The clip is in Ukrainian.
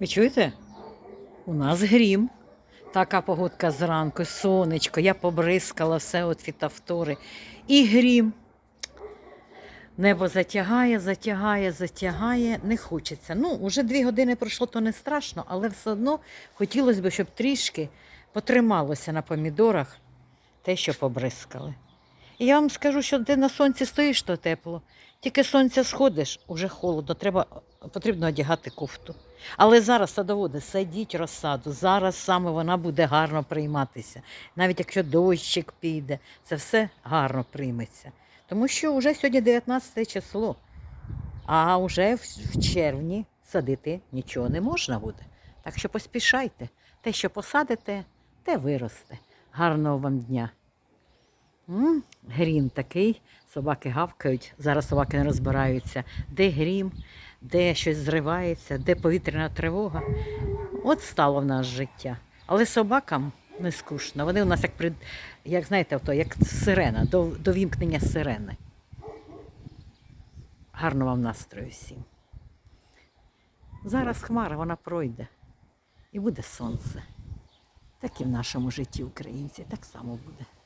Ви чуєте? У нас грім. Така погодка зранку, сонечко, я побризкала все от фітофтори. І грім. Небо затягає, затягає, затягає, не хочеться. Ну, уже дві години пройшло, то не страшно, але все одно хотілося б, щоб трішки потрималося на помідорах те, що побризкали. Я вам скажу, що ти на сонці стоїш, то тепло. Тільки сонця сходиш, уже холодно, треба, потрібно одягати кофту. Але зараз садоводи, садіть розсаду, зараз саме вона буде гарно прийматися. Навіть якщо дощик піде, це все гарно прийметься. Тому що вже сьогодні 19 число, а вже в червні садити нічого не можна буде. Так що поспішайте. Те, що посадите, те виросте. Гарного вам дня. Грім такий, собаки гавкають. Зараз собаки не розбираються, де грім, де щось зривається, де повітряна тривога. От стало в нас життя. Але собакам не скучно. Вони у нас як при, як знаєте, ото, як сирена, до, до вімкнення сирени. Гарно вам настрою всім. Зараз хмара, вона пройде. І буде сонце. Так і в нашому житті українці так само буде.